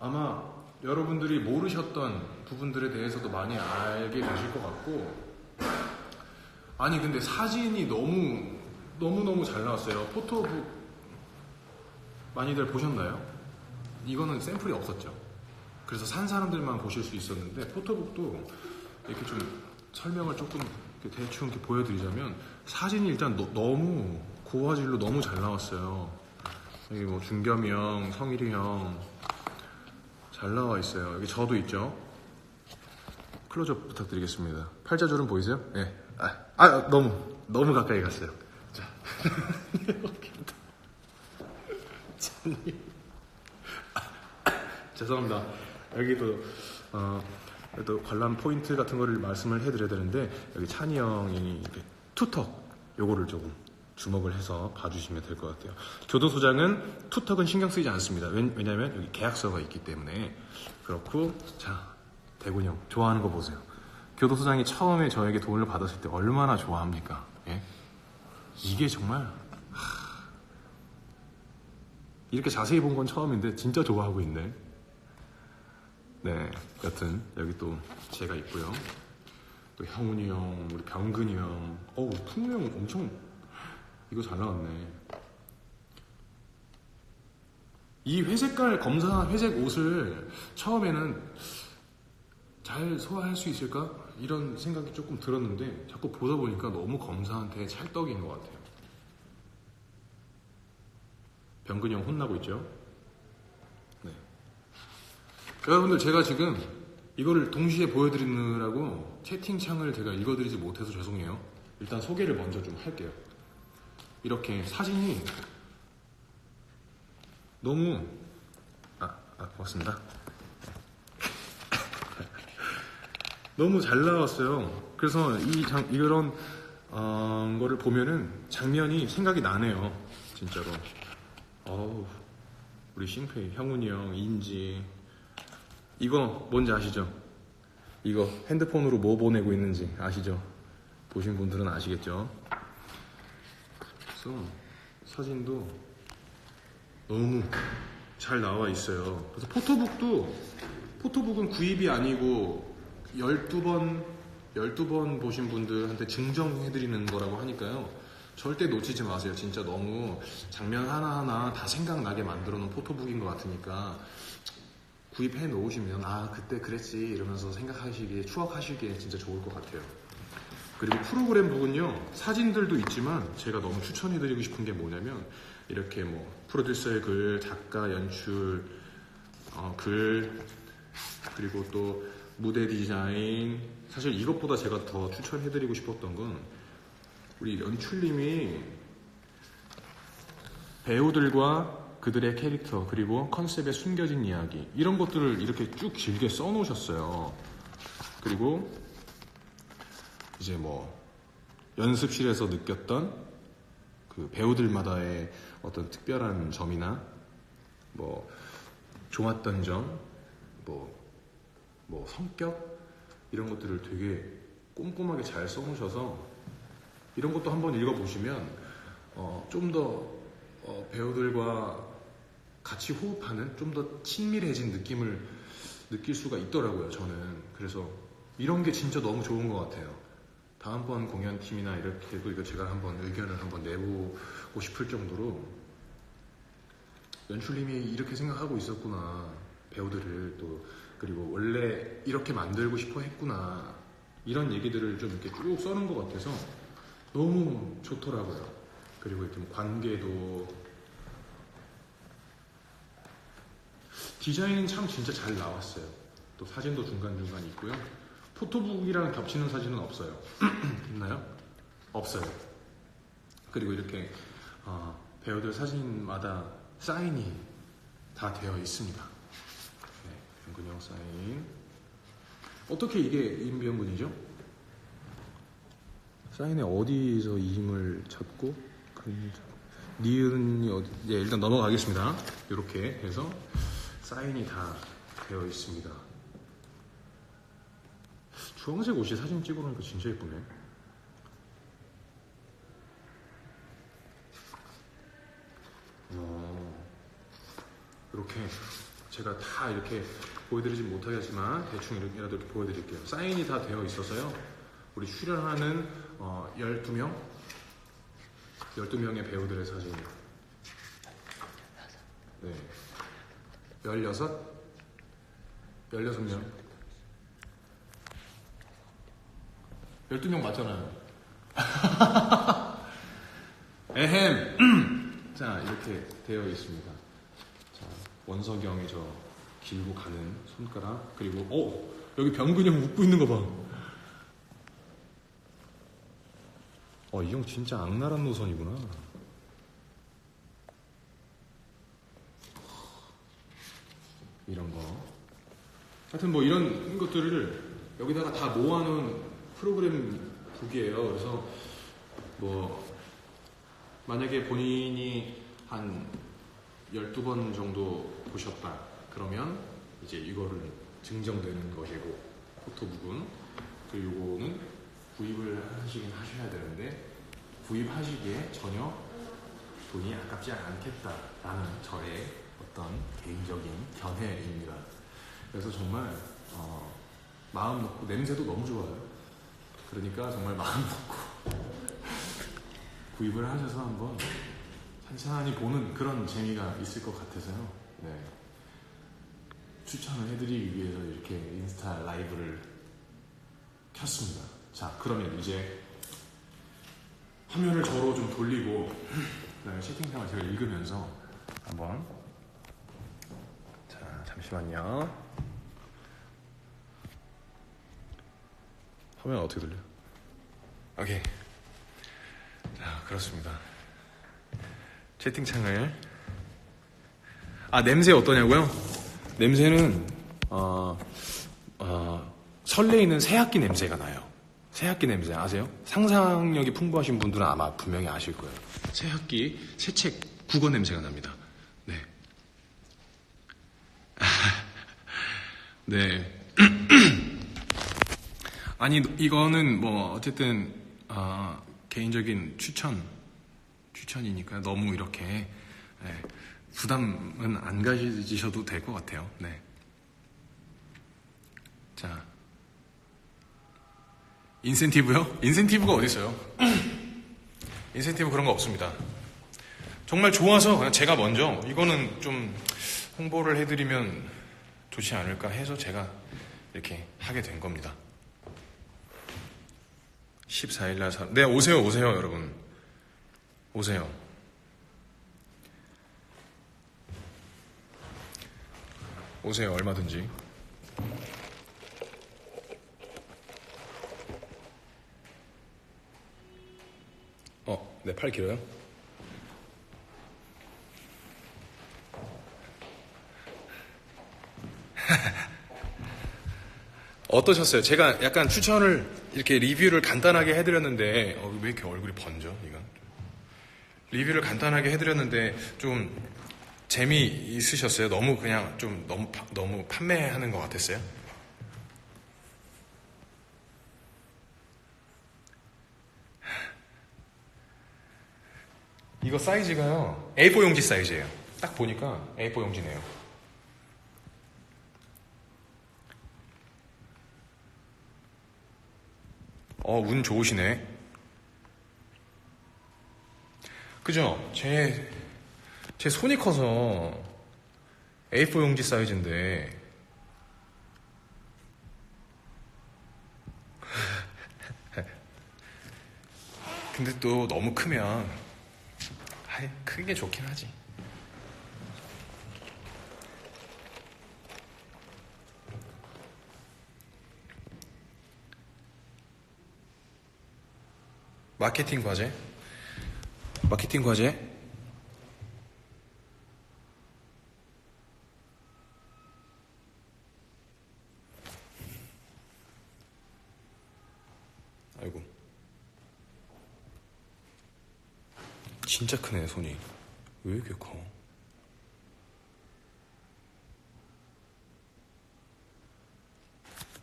아마 여러분들이 모르셨던 부분들에 대해서도 많이 알게 되실 것 같고 아니 근데 사진이 너무 너무 너무 잘 나왔어요. 포토북 많이들 보셨나요? 이거는 샘플이 없었죠. 그래서 산 사람들만 보실 수 있었는데 포토북도 이렇게 좀 설명을 조금 이렇게 대충 이렇게 보여드리자면 사진이 일단 너, 무 고화질로 너무 잘 나왔어요. 여기 뭐 준겸이 형, 성일이 형 잘 나와 있어요. 여기 저도 있죠. 클로즈업 부탁드리겠습니다. 팔자주름 보이세요? 네. 아, 아, 너무 너무 가까이 갔어요. 자. 죄송합니다. 여기도 어, 또 관람 포인트 같은 거를 말씀을 해드려야 되는데 여기 찬이 형이 투턱 요거를 조금 주목을 해서 봐주시면 될 것 같아요. 교도소장은 투턱은 신경 쓰이지 않습니다. 왜, 왜냐하면 여기 계약서가 있기 때문에 그렇고 자 대곤 형 좋아하는 거 보세요. 교도소장이 처음에 저에게 돈을 받았을 때 얼마나 좋아합니까? 예? 이게 정말 하, 이렇게 자세히 본 건 처음인데 진짜 좋아하고 있네. 네, 여튼 여기 또 제가 있고요. 또 형훈이 형, 우리 병근이 형, 어우 풍우 형 엄청 이거 잘 나왔네. 이 회색깔 검사 회색 옷을 처음에는 잘 소화할 수 있을까 이런 생각이 조금 들었는데 자꾸 보다 보니까 너무 검사한테 찰떡인 것 같아요. 병근이 형 혼나고 있죠. 네. 여러분들 제가 지금 이거를 동시에 보여드리느라고 채팅창을 제가 읽어드리지 못해서 죄송해요. 일단 소개를 먼저 좀 할게요. 이렇게 사진이 너무 아, 아 고맙습니다. 너무 잘 나왔어요. 그래서 이 장, 이런 어, 거를 보면은 장면이 생각이 나네요. 진짜로. 어우, 우리 싱페이, 형훈이 형, 인지. 이거 뭔지 아시죠? 이거 핸드폰으로 뭐 보내고 있는지 아시죠? 보신 분들은 아시겠죠? 그래서 사진도 너무 잘 나와 있어요. 그래서 포토북도 포토북은 구입이 아니고 12번 12번 보신 분들한테 증정해 드리는 거라고 하니까요. 절대 놓치지 마세요. 진짜 너무 장면 하나하나 다 생각나게 만들어 놓은 포토북인 것 같으니까 구입해 놓으시면 아 그때 그랬지 이러면서 생각하시기에 추억하시기에 진짜 좋을 것 같아요. 그리고 프로그램 북은요 사진들도 있지만 제가 너무 추천해드리고 싶은 게 뭐냐면 이렇게 뭐 프로듀서의 글, 작가 연출, 어, 글 그리고 또 무대 디자인 사실 이것보다 제가 더 추천해드리고 싶었던 건 우리 연출님이 배우들과 그들의 캐릭터 그리고 컨셉의 숨겨진 이야기 이런 것들을 이렇게 쭉 길게 써놓으셨어요. 그리고 이제 뭐 연습실에서 느꼈던 그 배우들마다의 어떤 특별한 점이나 뭐 좋았던 점, 뭐, 뭐 성격 이런 것들을 되게 꼼꼼하게 잘 써놓으셔서 이런 것도 한번 읽어보시면 어, 좀더 어, 배우들과 같이 호흡하는 좀 더 친밀해진 느낌을 느낄 수가 있더라고요, 저는. 그래서 이런 게 진짜 너무 좋은 것 같아요. 다음번 공연팀이나 이렇게도 이거 제가 한번 의견을 한번 내보고 싶을 정도로 연출님이 이렇게 생각하고 있었구나. 배우들을 또, 그리고 원래 이렇게 만들고 싶어 했구나. 이런 얘기들을 좀 이렇게 쭉 써놓은 것 같아서 너무 좋더라고요. 그리고 이렇게 뭐 관계도 디자인 참 진짜 잘 나왔어요. 또 사진도 중간중간 있고요. 포토북이랑 겹치는 사진은 없어요. 있나요? 없어요. 그리고 이렇게 어, 배우들 사진마다 사인이 다 되어 있습니다. 네, 병근형 사인. 어떻게 이게 임병근이죠? 사인에 어디서 이 힘을 찾고 그 니은이 어디? 네, 일단 넘어가겠습니다. 이렇게 해서 사인이 다 되어 있습니다. 주황색 옷이 사진 찍어놓으니까 진짜 예쁘네. 어, 이렇게 제가 다 이렇게 보여드리진 못하겠지만 대충 이렇게라도 이렇게 보여드릴게요. 사인이 다 되어 있어서요. 우리 출연하는 어, 12명? 12명의 배우들의 사진. 네. 16? 16명. 12명 맞잖아요. 에헴! 자, 이렇게 되어 있습니다. 자, 원석영이 저 길고 가는 손가락, 그리고, 어! 여기 병근이 형 웃고 있는 거 봐. 어, 이 형 진짜 악랄한 노선이구나. 이런 거. 하여튼 뭐 이런 것들을 여기다가 다 모아놓은 프로그램 북이에요. 그래서 뭐 만약에 본인이 한 12번 정도 보셨다. 그러면 이제 이거를 증정되는 것이고 포토북은 그리고 요거는 구입을 하시긴 하셔야 되는데 구입하시기에 전혀 돈이 아깝지 않겠다라는 저의 어떤 개인적인 견해입니다. 그래서 정말 어, 마음 놓고 냄새도 너무 좋아요. 그러니까 정말 마음 놓고 구입을 하셔서 한번 찬찬히 보는 그런 재미가 있을 것 같아서요. 네. 추천을 해드리기 위해서 이렇게 인스타 라이브를 켰습니다. 자, 그러면 이제 화면을 저로 좀 돌리고 그다음에 채팅창을 제가 읽으면서 한번 자 잠시만요. 화면 어떻게 돌려? 오케이. 자 그렇습니다. 채팅창을 아 냄새 어떠냐고요? 냄새는 어, 어, 설레이는 새학기 냄새가 나요. 새학기 냄새 아세요? 상상력이 풍부하신 분들은 아마 분명히 아실 거예요. 새학기 새 책 국어 냄새가 납니다. 네. 네. 아니 이거는 뭐 어쨌든 어, 개인적인 추천 추천이니까 너무 이렇게 네, 부담은 안 가지셔도 될 것 같아요. 네. 자. 인센티브요? 인센티브가 어디 있어요? 인센티브 그런 거 없습니다. 정말 좋아서 그냥 제가 먼저 이거는 좀 홍보를 해드리면 좋지 않을까 해서 제가 이렇게 하게 된 겁니다. 14일날 사... 네 오세요 오세요 여러분 오세요. 오세요 얼마든지. 어, 네, 팔 길어요? 어떠셨어요? 제가 약간 추천을 이렇게 리뷰를 간단하게 해드렸는데 어, 왜 이렇게 얼굴이 번져? 이건 리뷰를 간단하게 해드렸는데 좀 재미 있으셨어요? 너무 그냥 좀 너무 파- 너무 판매하는 것 같았어요? 이거 사이즈가요 A4 용지 사이즈예요. 딱 보니까 A4 용지네요. 어, 운 좋으시네. 그죠? 제, 제 손이 커서 A4 용지 사이즈인데, 근데 또 너무 크면, 아이, 크게 게 좋긴 하지. 마케팅 과제? 마케팅 과제? 아이고. 진짜 크네, 손이. 왜 이렇게 커?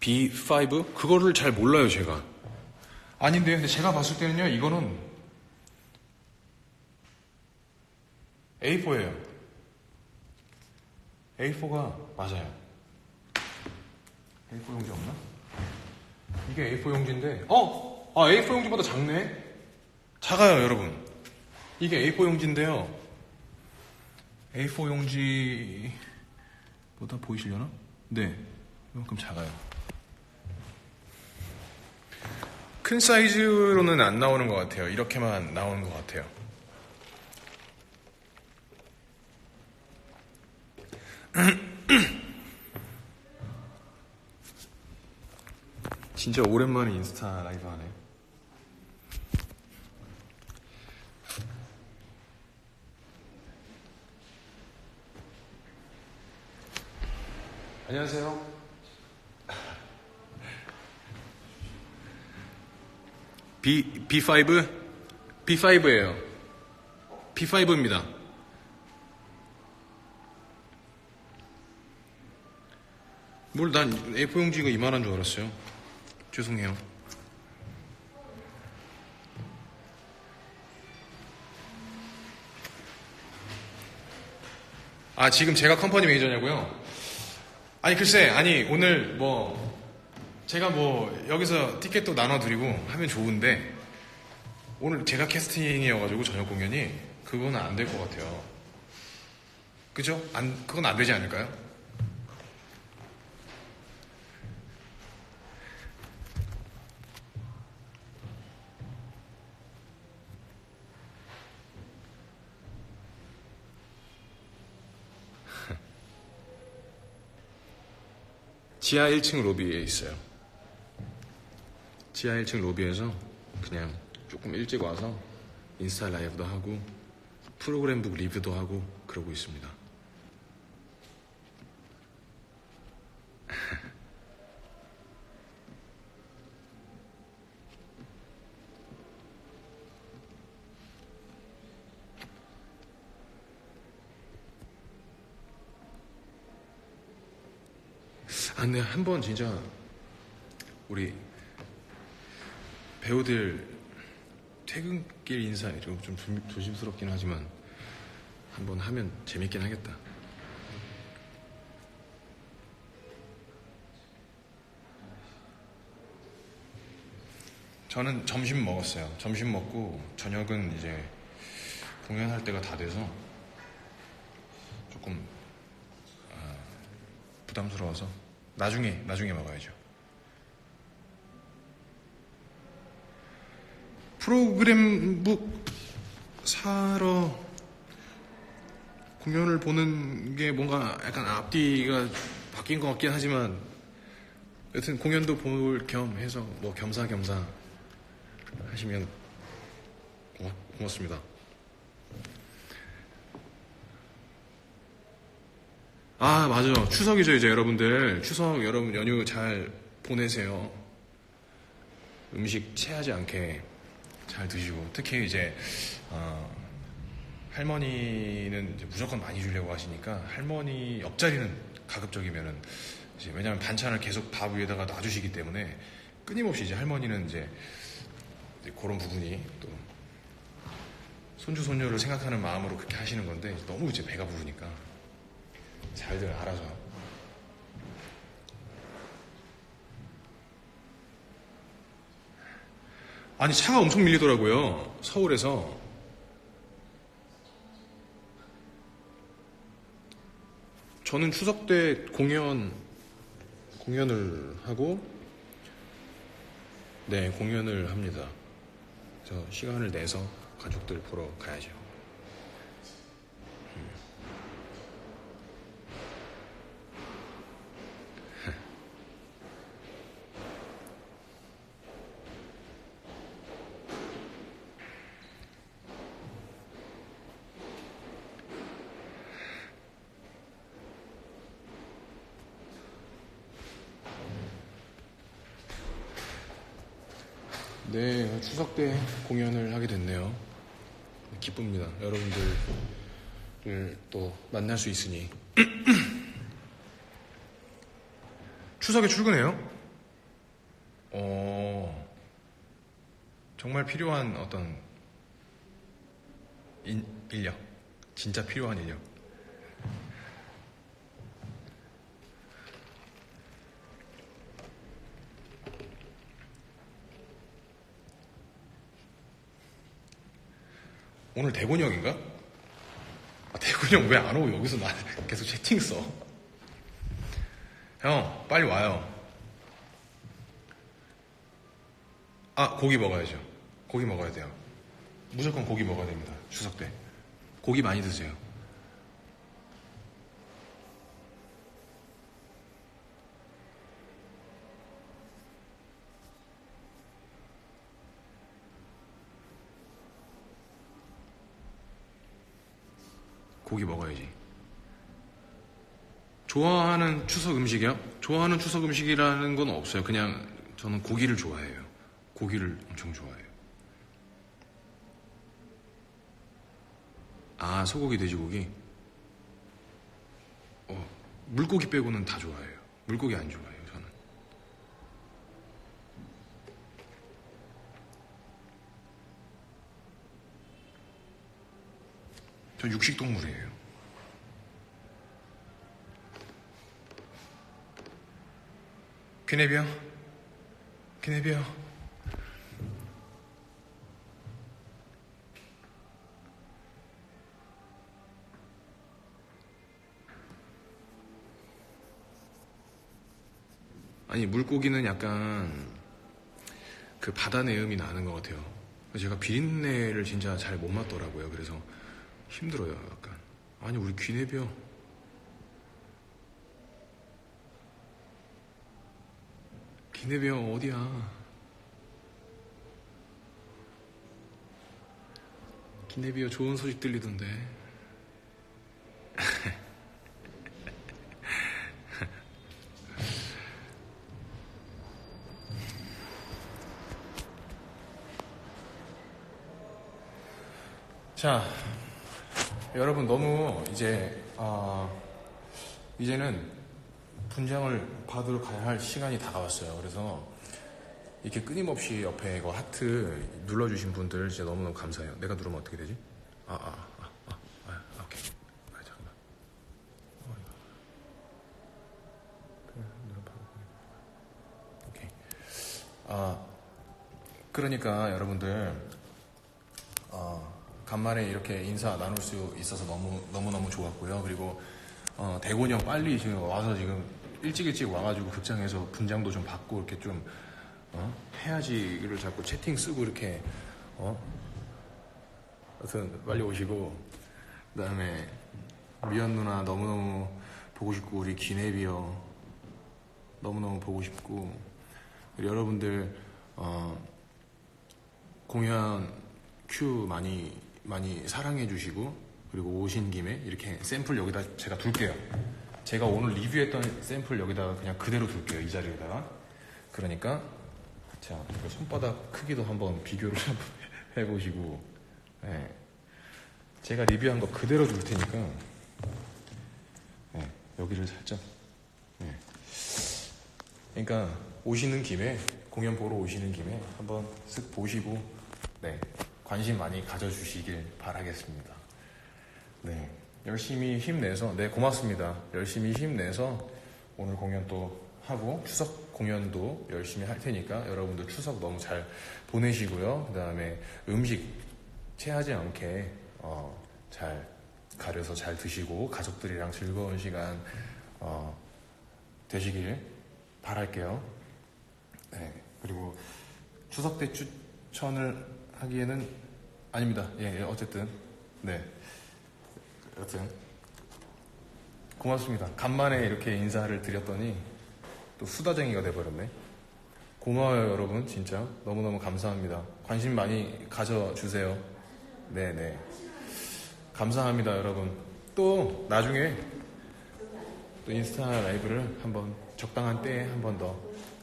B5? 그거를 잘 몰라요, 제가. 아닌데, 근데 제가 봤을 때는요, 이거는 A4예요. A4가 맞아요. A4 용지 없나? 이게 A4 용지인데, 어? 아, A4 용지보다 작네? 작아요, 여러분. 이게 A4 용지인데요. A4 용지보다 보이시려나? 네. 이만큼 작아요. 큰 사이즈로는 안 나오는 것 같아요. 이렇게만 나오는 것 같아요. 진짜 오랜만에 인스타 라이브 하네. 안녕하세요. B, B5? B5예요. B5입니다. 뭘 난 A4 용지가 이만한 줄 알았어요. 죄송해요. 아, 지금 제가 컴퍼니 매니저냐고요? 아니, 글쎄, 아니, 오늘 뭐, 제가 뭐, 여기서 티켓도 나눠드리고 하면 좋은데, 오늘 제가 캐스팅이어가지고 저녁 공연이, 그거는 안될 것 같아요. 그죠? 안, 그건 안 되지 않을까요? 지하 1층 로비에 있어요. 지하 1층 로비에서 그냥 조금 일찍 와서 인스타 라이브도 하고 프로그램북 리뷰도 하고 그러고 있습니다. 아, 근데 한 번 진짜 우리 배우들 퇴근길 인사 이런 좀 조- 조심스럽긴 하지만 한번 하면 재밌긴 하겠다. 저는 점심 먹었어요. 점심 먹고 저녁은 이제 공연할 때가 다 돼서 조금 아, 부담스러워서 나중에 나중에 먹어야죠. 프로그램북 사러 공연을 보는 게 뭔가 약간 앞뒤가 바뀐 것 같긴 하지만 여튼 공연도 볼 겸 해서 뭐 겸사겸사 하시면 고맙, 고맙습니다. 아, 맞아요. 추석이죠, 이제 여러분들. 추석 여러분 연휴 잘 보내세요. 음식 체하지 않게 잘 드시고. 특히 이제, 어, 할머니는 이제 무조건 많이 주려고 하시니까 할머니 옆자리는 가급적이면은 이제 왜냐면 반찬을 계속 밥 위에다가 놔주시기 때문에 끊임없이 이제 할머니는 이제, 이제 그런 부분이 또 손주, 손녀를 생각하는 마음으로 그렇게 하시는 건데 너무 이제 배가 부르니까. 잘들 알아서. 아니, 차가 엄청 밀리더라고요. 서울에서. 저는 추석 때 공연, 공연을 하고, 네, 공연을 합니다. 저 시간을 내서 가족들 보러 가야죠. 네, 추석 때 공연을 하게 됐네요. 기쁩니다. 여러분들을 또 만날 수 있으니. 추석에 출근해요? 어, 정말 필요한 어떤 인, 인력. 진짜 필요한 인력. 오늘 대곤이 형인가? 아, 대곤이 형 왜 안 오고 여기서 나 계속 채팅 써? 형, 빨리 와요. 아, 고기 먹어야죠. 고기 먹어야 돼요. 무조건 고기 먹어야 됩니다. 추석 때. 고기 많이 드세요. 고기 먹어야지. 좋아하는 추석 음식이요? 좋아하는 추석 음식이라는 건 없어요. 그냥 저는 고기를 좋아해요. 고기를 엄청 좋아해요. 아, 소고기, 돼지고기? 어, 물고기 빼고는 다 좋아해요. 물고기 안 좋아해요, 저 육식동물이에요. 귀내비요? 귀내비요? 아니 물고기는 약간 그 바다 내음이 나는 것 같아요. 제가 비린내를 진짜 잘 못 맡더라고요. 그래서 힘들어요, 약간. 아니 우리 귀내비요. 기내비요 어디야? 기내비요 좋은 소식 들리던데. 자, 여러분 너무 이제 아, 이제는 분장을 받으러 가야 할 시간이 다가왔어요. 그래서 이렇게 끊임없이 옆에 이거 하트 눌러주신 분들 진짜 너무너무 감사해요. 내가 누르면 어떻게 되지? 아, 아, 아, 아, 아, 아 오케이. 아, 잠깐만. 어, 이거. 보내. 오케이. 아, 그러니까 여러분들, 어, 간만에 이렇게 인사 나눌 수 있어서 너무, 너무 너무 좋았고요. 그리고, 어, 대곤이 형 빨리 지금 와서 지금 일찍 일찍 와가지고 극장에서 분장도 좀 받고 이렇게 좀, 어? 해야지를 자꾸 채팅 쓰고 이렇게, 어? 하여튼 빨리 오시고, 그 다음에 미연 누나 너무너무 보고 싶고, 우리 기내비요. 너무너무 보고 싶고, 여러분들, 어, 공연 큐 많이 많이 사랑해 주시고 그리고 오신 김에 이렇게 샘플 여기다 제가 둘게요. 제가 오늘 리뷰했던 샘플 여기다가 그냥 그대로 둘게요. 이 자리에다가. 그러니까 자 손바닥 크기도 한번 비교를 한번 해 보시고 예. 제가 리뷰한 거 그대로 둘 테니까 예, 여기를 살짝 예. 그러니까 오시는 김에 공연 보러 오시는 김에 한번 쓱 보시고 네 관심 많이 가져주시길 바라겠습니다. 네 열심히 힘내서 네 고맙습니다. 열심히 힘내서 오늘 공연 또 하고 추석 공연도 열심히 할 테니까 여러분들 추석 너무 잘 보내시고요. 그 다음에 음식 체하지 않게 어, 잘 가려서 잘 드시고 가족들이랑 즐거운 시간 어, 되시길 바랄게요. 네, 그리고 추석 때 추천을 하기에는 아닙니다. 예, 예, 어쨌든 네, 여튼 고맙습니다. 간만에 이렇게 인사를 드렸더니 또 수다쟁이가 돼버렸네. 고마워요, 여러분. 진짜 너무너무 감사합니다. 관심 많이 가져주세요. 네, 네. 감사합니다, 여러분. 또 나중에 또 인스타 라이브를 한번 적당한 때에 한 번더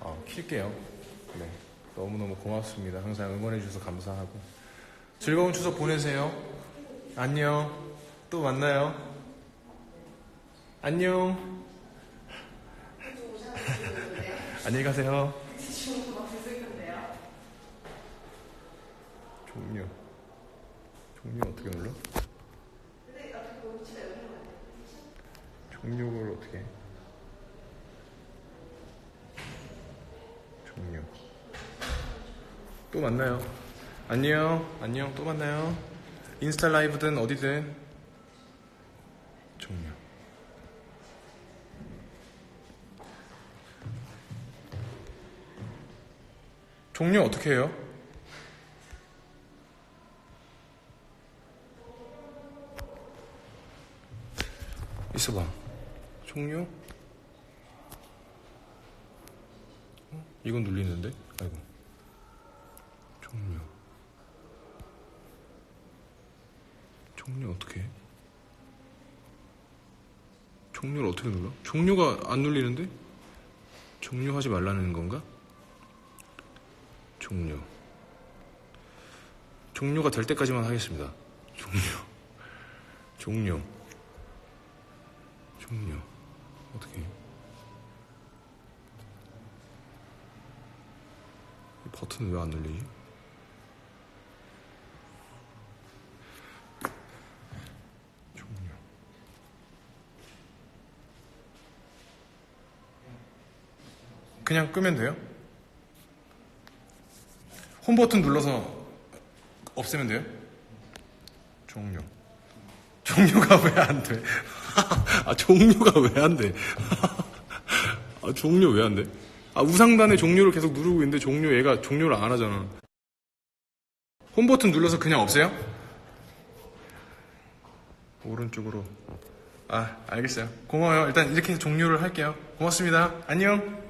어, 킬게요. 네. 너무너무 고맙습니다. 항상 응원해주셔서 감사하고. 즐거운 추석 보내세요. 안녕. 또 만나요. 안녕. 안녕히 가세요. 종료. 종료 어떻게 눌러? 종료를 어떻게 해? 종료. 또 만나요. 안녕. 안녕. 또 만나요. 인스타 라이브든 어디든 종료. 종료 어떻게 해요? 있어봐. 종료? 어? 이건 눌리는데? 아이고. 종료. 종료 어떻게 해? 종료를 어떻게 눌러? 종료가 안 눌리는데? 종료하지 말라는 건가? 종료. 종료가 될 때까지만 하겠습니다. 종료. 종료. 종료. 어떻게 버튼은 왜안 눌리지? 종료. 그냥 끄면 돼요? 홈 버튼 눌러서 없애면 돼요? 종료. 종료가 왜 안 돼? 아, 종료가 왜 안 돼? 아, 종료 왜 안 돼? 아, 우상단의 종료를 계속 누르고 있는데 종료 얘가 종료를 안 하잖아. 홈 버튼 눌러서 그냥 없애요? 오른쪽으로. 아, 알겠어요. 고마워요. 일단 이렇게 종료를 할게요. 고맙습니다. 안녕.